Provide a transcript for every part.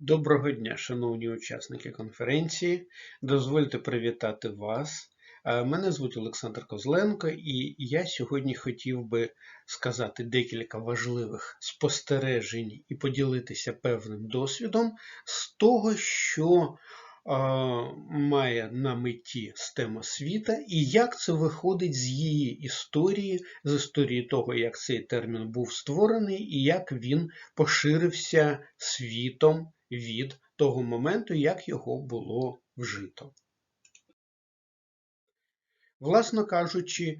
Доброго дня, шановні учасники конференції. Дозвольте привітати вас. Е, Мене звуть Олександр Козленко, і я сьогодні хотів би сказати декілька важливих спостережень і поділитися певним досвідом з того, що е, має на меті STEM освіта, і як це виходить з її історії, з історії того, як цей термін був створений і як він поширився світом від того моменту, як його було вжито. Власно кажучи,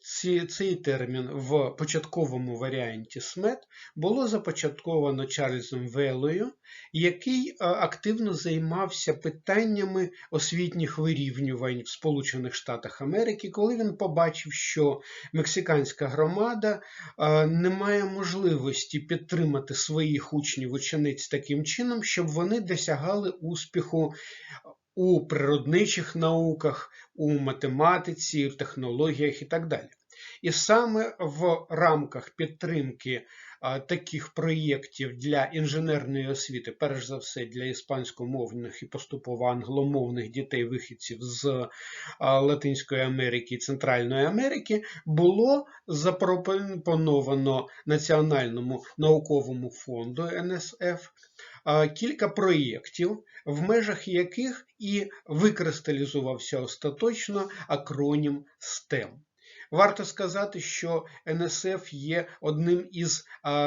ці- цей термін в початковому варіанті СМЕТ було започатковано Чарльзом Велою, який е, активно займався питаннями освітніх вирівнювань в Сполучених Штатах Америки, коли він побачив, що мексиканська громада е, не має можливості підтримати своїх учнів учениць таким чином, щоб вони досягали успіху у природничих науках, у математиці, в технологіях і так далі. І саме в рамках підтримки таких проєктів для інженерної освіти, перш за все для іспанськомовних і поступово англомовних дітей-вихідців з а, Латинської Америки і Центральної Америки, було запропоновано Національному науковому фонду НСФ кілька проєктів, в межах яких і викристалізувався остаточно акронім STEM. Варто сказати, що НСФ є одним із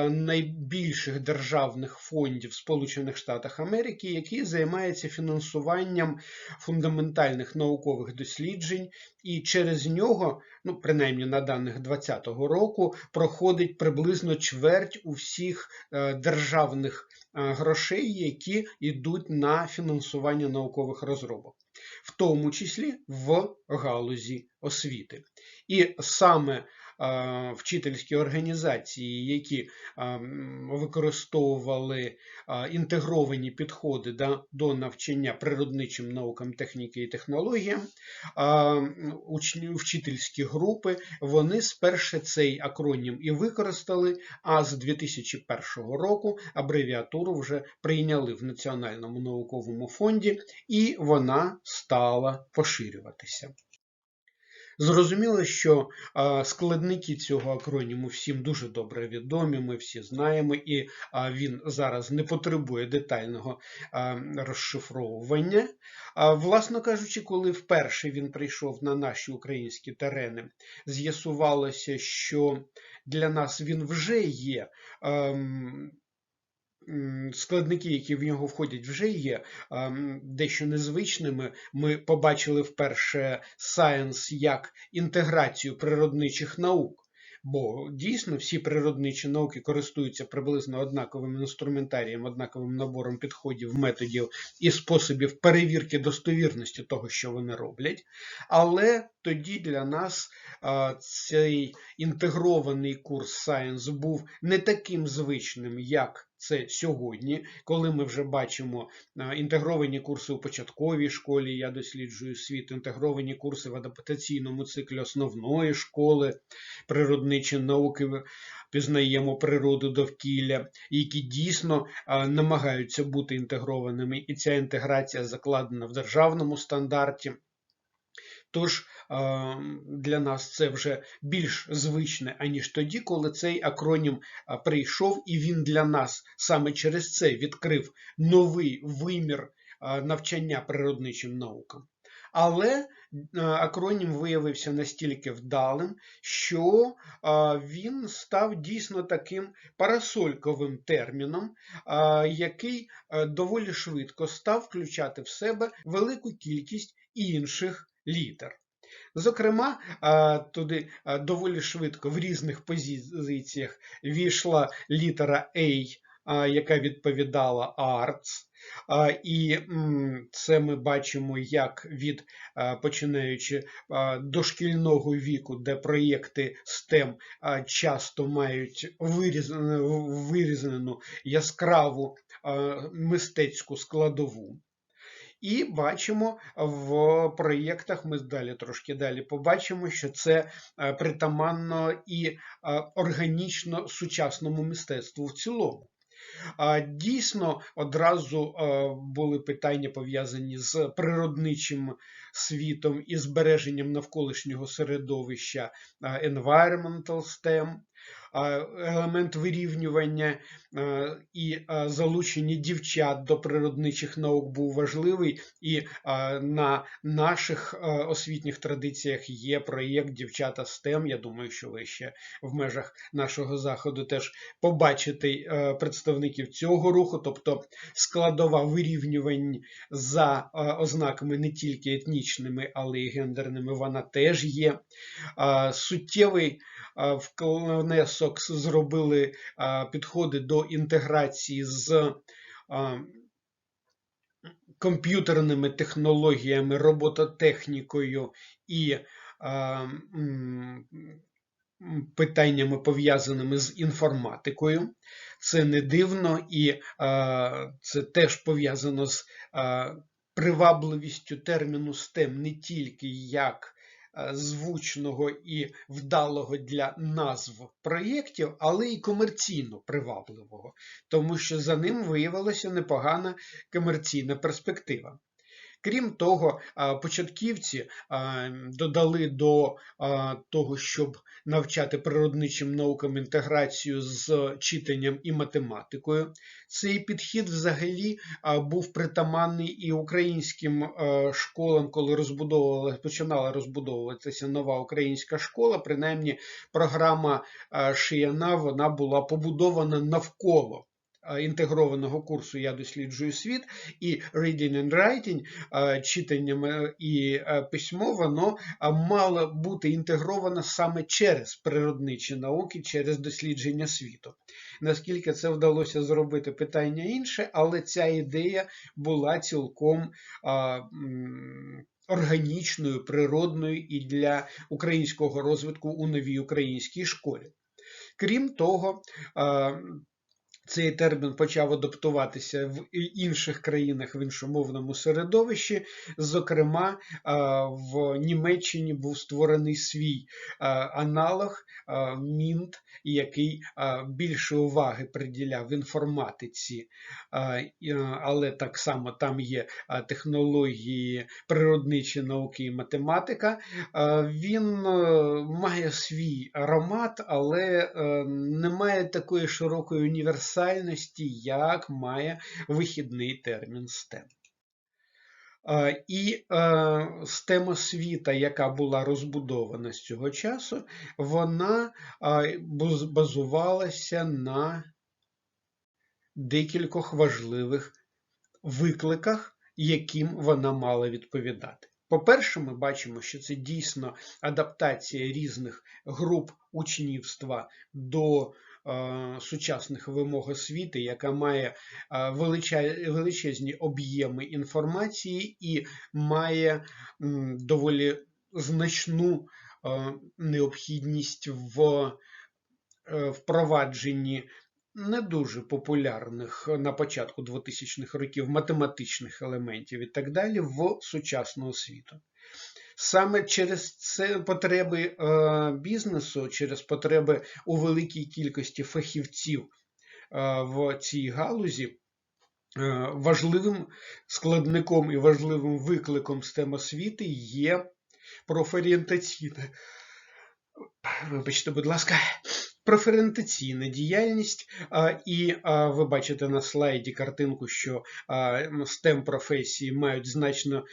найбільших державних фондів Сполучених Штатів Америки, який займається фінансуванням фундаментальних наукових досліджень, і через нього, ну принаймні на даних 2020 року, проходить приблизно чверть у всіх е, державних е, грошей, які йдуть на фінансування наукових розробок, в тому числі в галузі освіти. І саме е, вчительські організації, які е, використовували е, інтегровані підходи до навчання природничим наукам, техніки і технологіям, вчительські групи, вони спершу цей акронім і використали, а з 2001 року абревіатуру вже прийняли в Національному науковому фонді, і вона стала поширюватися. Зрозуміло, що складники цього акроніму всім дуже добре відомі, ми всі знаємо, і він зараз не потребує детального розшифровування. Власно кажучи, коли вперше він прийшов на наші українські терени, з'ясувалося, що для нас він вже є. Складники, які в нього входять, вже є дещо незвичними. Ми побачили вперше Science як інтеграцію природничих наук. Бо дійсно всі природничі науки користуються приблизно однаковим інструментарієм, однаковим набором підходів, методів і способів перевірки достовірності того, що вони роблять. Але тоді для нас цей інтегрований курс Science був не таким звичним, як це сьогодні, коли ми вже бачимо інтегровані курси у початковій школі, я досліджую світ, інтегровані курси в адаптаційному циклі основної школи, природничі науки, пізнаємо природу довкілля, які дійсно намагаються бути інтегрованими, і ця інтеграція закладена в державному стандарті. Тож для нас це вже більш звичне, аніж тоді, коли цей акронім прийшов, і він для нас саме через це відкрив новий вимір навчання природничим наукам. Але акронім виявився настільки вдалим, що він став дійсно таким парасольковим терміном, який доволі швидко став включати в себе велику кількість інших літер. Зокрема, туди доволі швидко в різних позиціях війшла літера A, яка відповідала Arts. І це ми бачимо як від починаючи дошкільного віку, де проєкти STEM часто мають вирізану яскраву мистецьку складову. І бачимо в проєктах, ми далі трошки далі побачимо, що це притаманно і органічно сучасному мистецтву в цілому. дійсно одразу були питання пов'язані з природничим світом і збереженням навколишнього середовища environmental STEM елемент вирівнювання і залучення дівчат до природничих наук був важливий, і на наших освітніх традиціях є проєкт Дівчата STEM. Я думаю, що ви ще в межах нашого заходу теж побачите е, представників цього руху, тобто складова вирівнювань за ознаками не тільки етнічними, але й гендерними, вона теж є. Суттєвий внесок зробили підходи до інтеграції з комп'ютерними технологіями, робототехнікою і питаннями пов'язаними з інформатикою. Це не дивно і це теж пов'язано з привабливістю терміну STEM не тільки як звучного і вдалого для назв проєктів, але й комерційно привабливого, тому що за ним виявилася непогана комерційна перспектива. Крім того, початківці додали до того, щоб навчати природничим наукам інтеграцію з читанням і математикою. Цей підхід взагалі був притаманний і українським школам, коли розбудовувалася, починала розбудовуватися нова українська школа. Принаймні, програма Шияна вона була побудована навколо інтегрованого курсу Я досліджую світ, і Reading and Writing, читанням і письмо, воно мало бути інтегровано саме через природничі науки, через дослідження світу. Наскільки це вдалося зробити питання інше, але ця ідея була цілком. Органічною, природною і для українського розвитку у новій українській школі. Крім того, цей термін почав адаптуватися в інших країнах в іншомовному середовищі. Зокрема, в Німеччині був створений свій аналог Мінт, який більше уваги приділяв інформатиці, але так само там є технології, природничі науки і математика. Він е, має свій аромат, але е, не має такої широкої універсальності універсальності, як має вихідний термін STEM. І STEM освіта, яка була розбудована з цього часу, вона базувалася на декількох важливих викликах, яким вона мала відповідати. По-перше, ми бачимо, що це дійсно адаптація різних груп учнівства до Е, сучасних вимог освіти, яка має е, величезні об'єми інформації і має доволі значну е, необхідність в впровадженні не дуже популярних на початку 2000-х років математичних елементів і так далі в сучасну освіту. Саме через це потреби е, бізнесу, через потреби у великій кількості фахівців е, в цій галузі. Е, важливим складником і важливим викликом STEM освіти є профорієнтаційне. Вибачте, будь ласка, Преферентаційна діяльність, і ви бачите на слайді картинку, що STEM професії мають значно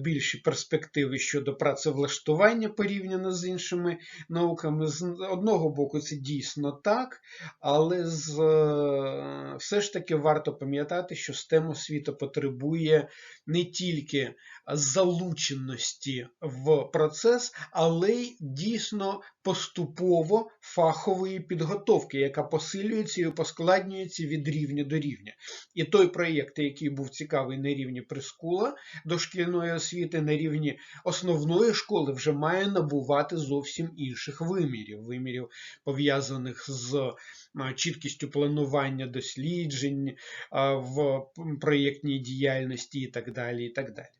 більші перспективи щодо працевлаштування порівняно з іншими науками. З одного боку, це дійсно так, але з, все ж таки варто пам'ятати, що STEM освіта потребує не тільки залученості в процес, але й дійсно поступово фахової підготовки, яка посилюється і поскладнюється від рівня до рівня. І той проєкт, який був цікавий на рівні прискула дошкільної освіти, на рівні основної школи, вже має набувати зовсім інших вимірів, вимірів пов'язаних з чіткістю планування досліджень в проєктній діяльності і так далі. І так далі.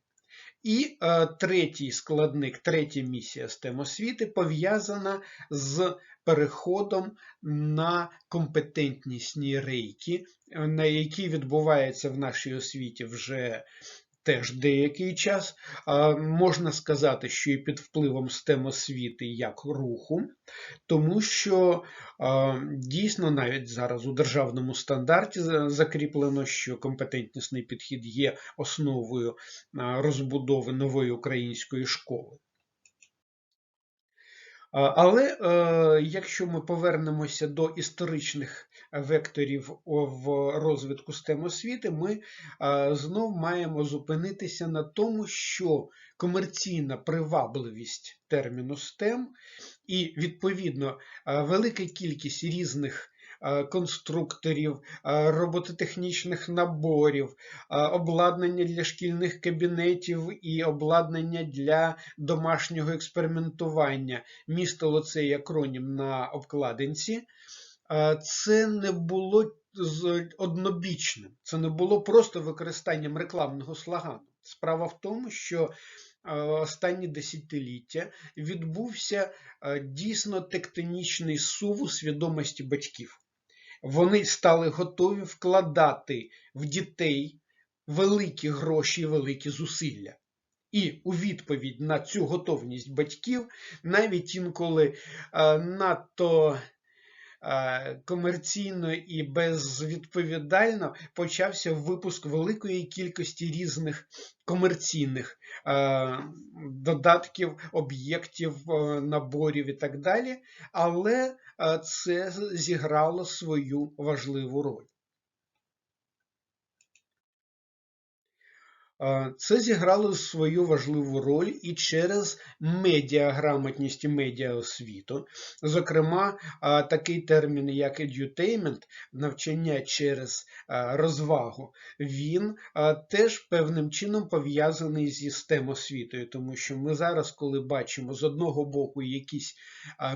І е, третій складник, третя місія STEM освіти пов'язана з переходом на компетентнісні рейки, на які відбувається в нашій освіті вже теж деякий час. Можна сказати, що і під впливом STEM освіти як руху, тому що дійсно навіть зараз у державному стандарті закріплено, що компетентнісний підхід є основою розбудови нової української школи. Але е, якщо ми повернемося до історичних векторів в розвитку STEM освіти, ми знов маємо зупинитися на тому, що комерційна привабливість терміну STEM і, відповідно, велика кількість різних конструкторів, робототехнічних наборів, обладнання для шкільних кабінетів і обладнання для домашнього експериментування. Містило цей акронім на обкладинці. Це не було однобічним, це не було просто використанням рекламного слагану. Справа в тому, що останні десятиліття відбувся дійсно тектонічний сув у свідомості батьків вони стали готові вкладати в дітей великі гроші і великі зусилля. І у відповідь на цю готовність батьків, навіть інколи надто комерційно і безвідповідально почався випуск великої кількості різних комерційних е, додатків, об'єктів, наборів і так далі. Але це зіграло свою важливу роль. Це зіграло свою важливу роль і через медіаграмотність і медіаосвіту. Зокрема, такий термін, як edutainment, навчання через розвагу, він теж певним чином пов'язаний зі STEM освітою, тому що ми зараз, коли бачимо з одного боку якісь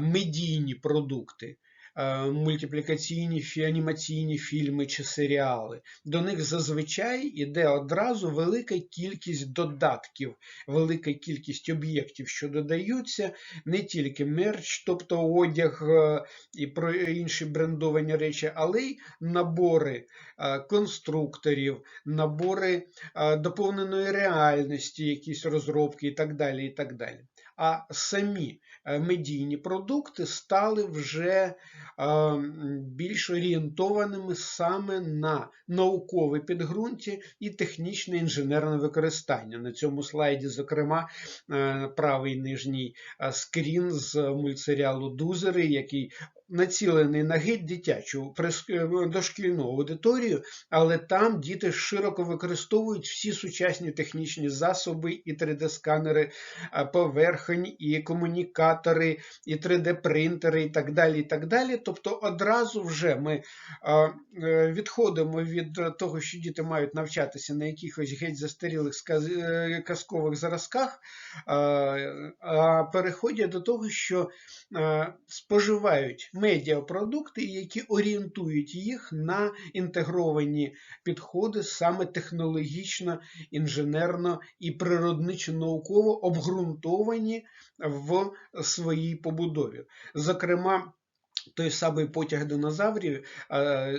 медійні продукти. Е, мультиплікаційні анімаційні фільми чи серіали. До них зазвичай іде одразу велика кількість додатків, велика кількість об'єктів, що додаються, не тільки мерч, тобто одяг е, і про інші брендовані речі, але й набори е, конструкторів, набори доповненої реальності, якісь розробки і так далі. і так далі а самі медійні продукти стали вже більш орієнтованими саме на наукове підґрунті і технічне інженерне використання. На цьому слайді, зокрема, е, правий нижній скрін з мультсеріалу Дузери, який націлений на геть дитячу е, дошкільну аудиторію, але там діти широко використовують всі сучасні технічні засоби, і 3D-сканери поверхень, і комунікатори, і 3D-принтери, і так далі. і так далі. Тобто одразу вже ми е, відходимо від того, що діти мають навчатися на якихось геть застарілих е, казкових зразках, а переходять до того, що споживають медіапродукти, які орієнтують їх на інтегровані підходи саме технологічно, інженерно і природничо-науково обґрунтовані в своїй побудові. Зокрема, той самий потяг динозаврів, е,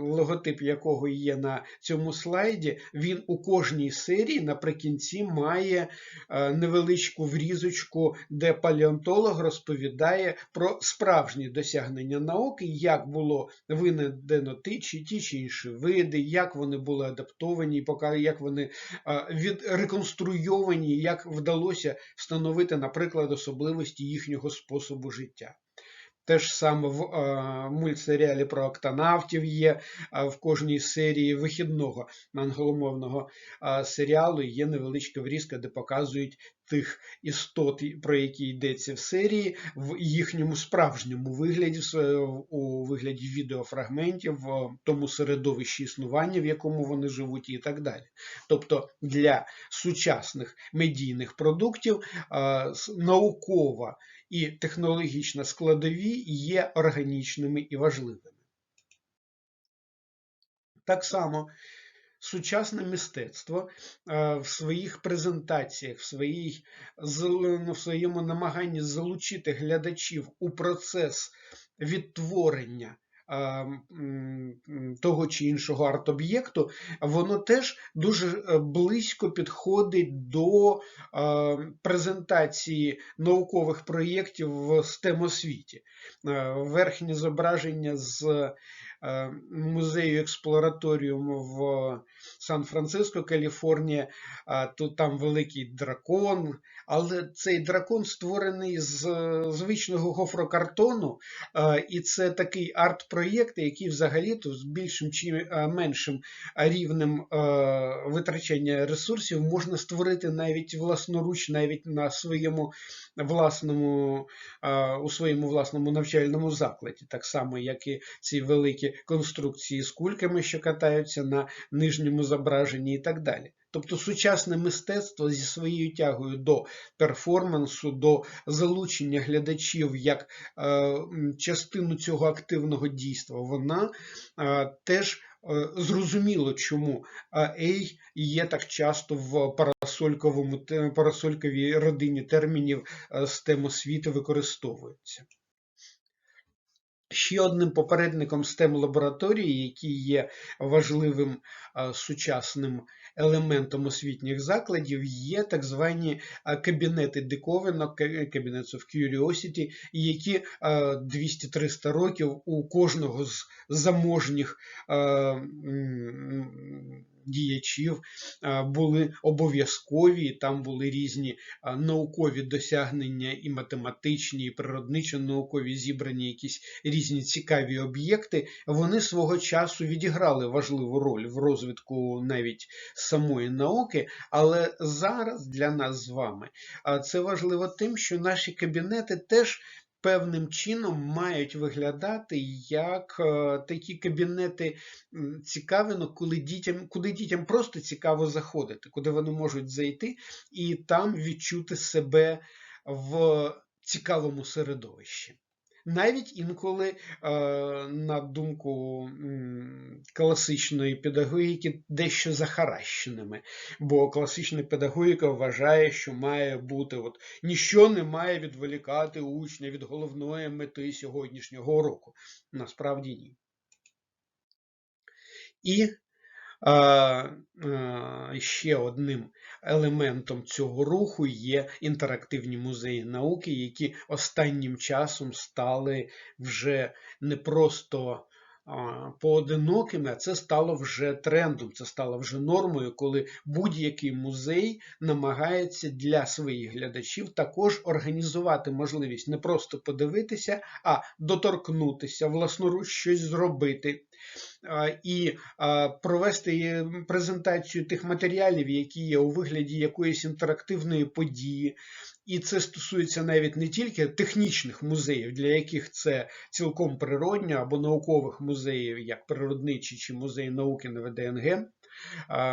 логотип якого є на цьому слайді, він у кожній серії наприкінці має е, невеличку врізочку, де палеонтолог розповідає про справжні досягнення науки, як було винайдено ті чи ті чи інші види, як вони були адаптовані, як вони реконструйовані, як вдалося встановити, наприклад, особливості їхнього способу життя. Те ж саме в е, мультсеріалі про октонавтів є в кожній серії вихідного англомовного е, серіалу є невеличка врізка, де показують тих істот, про які йдеться в серії, в їхньому справжньому вигляді, у вигляді відеофрагментів, в тому середовищі існування, в якому вони живуть, і так далі. Тобто для сучасних медійних продуктів е, наукова і технологічна складові є органічними і важливими. Так само сучасне мистецтво е, в своїх презентаціях, в, своїй, ну, в своєму намаганні залучити глядачів у процес відтворення того чи іншого арт-об'єкту, воно теж дуже е, близько підходить до презентації наукових проєктів в STEM освіті. Е, Верхнє зображення з музею експлораторіуму в Сан-Франциско, Каліфорнія. Тут там великий дракон, але цей дракон створений з е, звичного гофрокартону, і це такий арт-проєкт, який взагалі-то з більшим чи е, меншим рівнем е, витрачання ресурсів можна створити навіть власноруч, навіть на своєму власному, е, у своєму власному навчальному закладі, так само, як і ці великі конструкції з кульками, що катаються на нижньому зображенні і так далі. Тобто сучасне мистецтво зі своєю тягою до перформансу, до залучення глядачів як е, частину цього активного дійства, вона е, теж е, зрозуміло, чому Ей є так часто в парасольковому парасольковій родині термінів з тем освіти використовується. Ще одним попередником STEM лабораторії, який є важливим е, сучасним елементом освітніх закладів, є так звані е, кабінети диковинок, ка- Cabinets of Curiosity, які е, 200-300 років у кожного з заможніх е, діячів були обов'язкові, там були різні наукові досягнення і математичні, і природничо-наукові зібрані якісь різні цікаві об'єкти, вони свого часу відіграли важливу роль в розвитку навіть самої науки. Але зараз для нас з вами це важливо тим, що наші кабінети теж. Певним чином мають виглядати як е, такі кабінети цікавинок, коли дітям, куди дітям просто цікаво заходити, куди вони можуть зайти і там відчути себе в цікавому середовищі. Навіть інколи, е, на думку класичної педагогіки, дещо захаращеними, бо класична педагогіка вважає, що має бути от ніщо не має відволікати учня від головної мети сьогоднішнього уроку. Насправді ні. І а, а, ще одним елементом цього руху є інтерактивні музеї науки, які останнім часом стали вже не просто поодинокими, це стало вже трендом, це стало вже нормою, коли будь-який музей намагається для своїх глядачів також організувати можливість не просто подивитися, а доторкнутися, власноруч щось зробити. І провести презентацію тих матеріалів, які є у вигляді якоїсь інтерактивної події. І це стосується навіть не тільки технічних музеїв, для яких це цілком природньо, або наукових музеїв, як природничі чи музей науки на ВДНГ,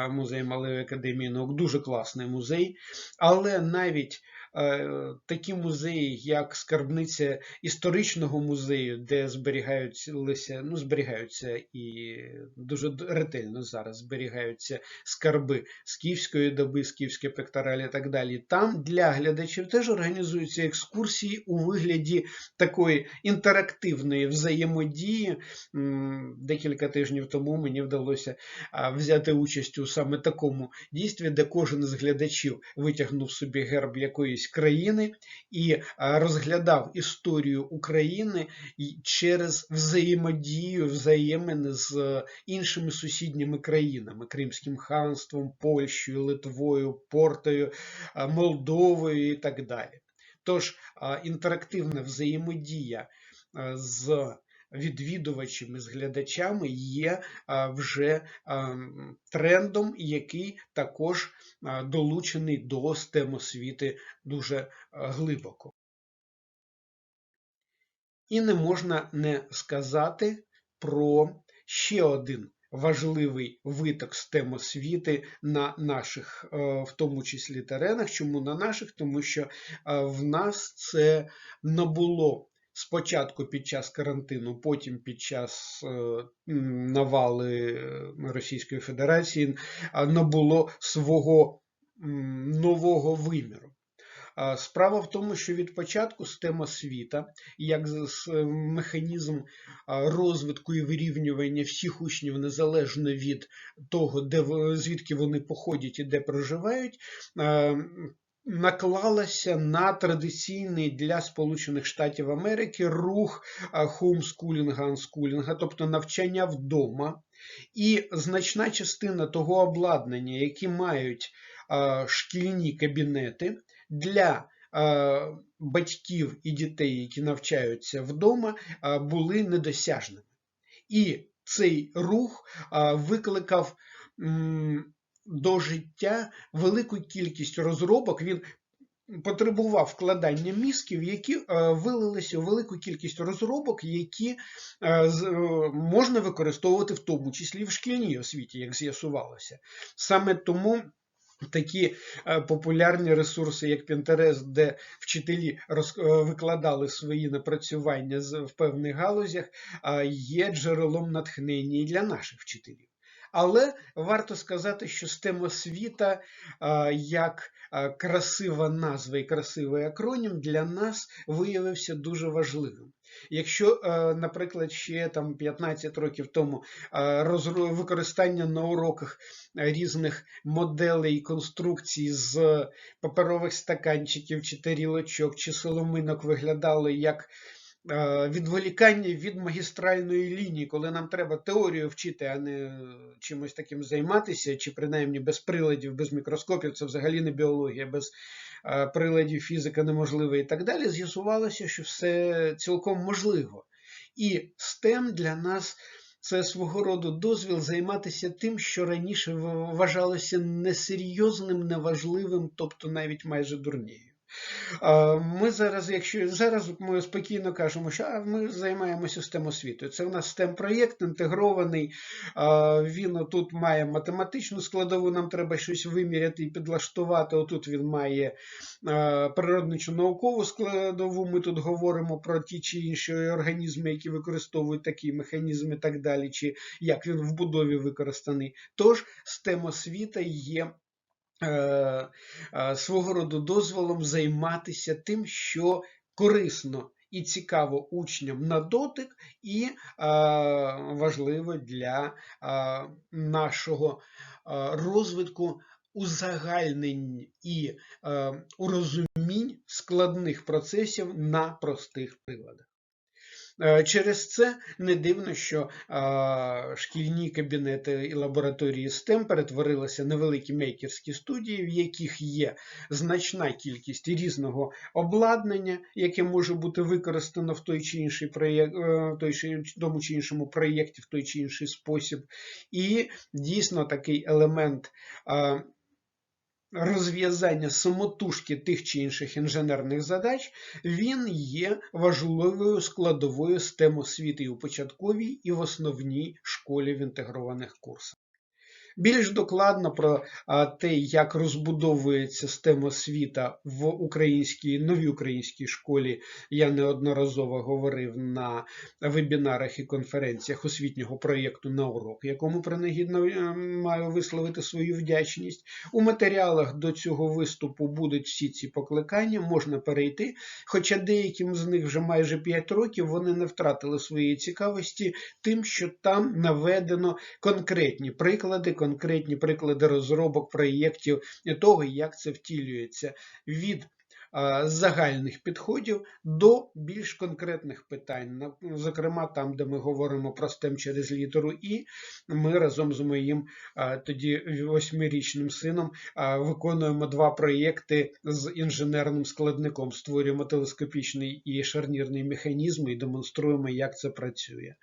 музей Малої академії наук, дуже класний музей. Але навіть такі музеї, як скарбниця історичного музею, де зберігаються, ну, зберігаються і дуже ретельно зараз зберігаються скарби скіфської доби, скіфські пекторалі і так далі. Там для глядачів теж організуються екскурсії у вигляді такої інтерактивної взаємодії. Декілька тижнів тому мені вдалося взяти участь у саме такому дійстві, де кожен з глядачів витягнув собі герб якоїсь країни і розглядав історію України через взаємодію, взаємини з е, іншими сусідніми країнами Кримським ханством, Польщею, Литвою, Портою, Молдовою і так далі. Тож інтерактивна взаємодія з відвідувачами, з глядачами є вже трендом, який також долучений до STEM освіти дуже глибоко. І не можна не сказати про ще один важливий виток STEM освіти на наших, в тому числі теренах. Чому на наших? Тому що в нас це набуло спочатку під час карантину, потім під час е, навали е, Російської Федерації набуло свого нового виміру. Справа в тому, що від початку система освіта, як е, механізм розвитку і вирівнювання всіх учнів незалежно від того, звідки вони походять і де проживають, наклалася на традиційний для Сполучених Штатів Америки рух а, хоумскулінга, анскулінга, тобто навчання вдома. І значна частина того обладнання, які мають шкільні кабінети для батьків і дітей, які навчаються вдома, були недосяжними. І цей рух викликав до життя велику кількість розробок. Він потребував вкладання мізків, які е, вилилися у велику кількість розробок, які е, е, можна використовувати в тому числі в шкільній освіті, як з'ясувалося. Саме тому. Такі популярні ресурси, як Pinterest, де вчителі викладали свої напрацювання в певних галузях, є джерелом натхнення і для наших вчителів. Але варто сказати, що STEM освіта е, як красива назва і красивий акронім для нас виявився дуже важливим. Якщо, е, наприклад, ще там 15 років тому використання на уроках різних моделей і конструкцій з паперових стаканчиків чи тарілочок чи соломинок виглядало як відволікання від магістральної лінії, коли нам треба теорію вчити, а не е, чимось таким займатися, чи принаймні без приладів, без мікроскопів, це взагалі не біологія, без е, приладів фізика неможлива і так далі, з'ясувалося, що все цілком можливо. І STEM для нас це свого роду дозвіл займатися тим, що раніше вважалося несерйозним, неважливим, тобто навіть майже дурнею. Ми зараз, якщо зараз ми спокійно кажемо, що ми займаємося STEM освітою. Це у нас STEM проєкт інтегрований. Він тут має математичну складову, нам треба щось виміряти і підлаштувати. Отут він має природничу наукову складову. Ми тут говоримо про ті чи інші організми, які використовують такі механізми і так далі, чи як він в будові використаний. Тож STEM освіта є свого роду дозволом займатися тим, що корисно і цікаво учням на дотик, і е, важливо для е, нашого е, розвитку узагальнень і е, урозумінь складних процесів на простих приладах. Е, Через це не дивно, що шкільні кабінети і лабораторії STEM перетворилися на великі мейкерські студії, в яких є значна кількість різного обладнання, яке може бути використано в той чи інший проєкт, е, в той чи тому чи іншому проєкті, в той чи інший спосіб. І дійсно такий елемент. Розв'язання самотужки тих чи інших інженерних задач, він є важливою складовою STEM освіти і у початковій, і в основній школі в інтегрованих курсах. Більш докладно про те, як розбудовується STEM освіта в українській новій українській школі, я неодноразово говорив на вебінарах і конференціях освітнього проєкту на урок, якому принагідно е, маю висловити свою вдячність. У матеріалах до цього виступу будуть всі ці покликання, можна перейти. Хоча деяким з них вже майже 5 років вони не втратили своєї цікавості тим, що там наведено конкретні приклади, конкретні приклади розробок проєктів і того, як це втілюється. Від загальних підходів до більш конкретних питань. Зокрема, там, де ми говоримо про STEM через літеру І, ми разом з моїм тоді восьмирічним сином виконуємо два проєкти з інженерним складником. Створюємо телескопічний і шарнірний механізми і демонструємо, як це працює.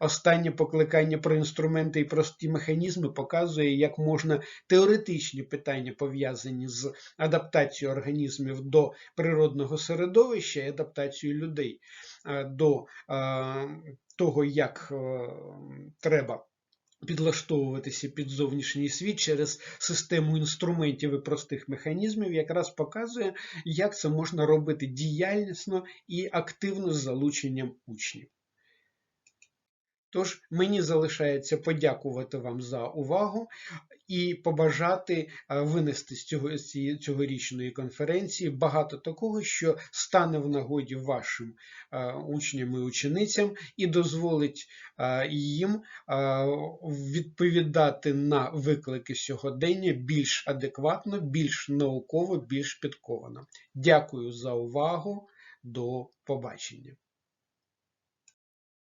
Останнє покликання про інструменти і прості механізми показує, як можна теоретичні питання, пов'язані з адаптацією організмів до природного середовища і адаптацію людей е, до е, того, як е, треба підлаштовуватися під зовнішній світ через систему інструментів і простих механізмів, якраз показує, як це можна робити діяльнісно і активно з залученням учнів. Тож мені залишається подякувати вам за увагу і побажати е, винести з цього з цьогорічної конференції багато такого, що стане в нагоді вашим е, учням і ученицям і дозволить е, їм відповідати на виклики сьогодення більш адекватно, більш науково, більш підковано. Дякую за увагу. До побачення.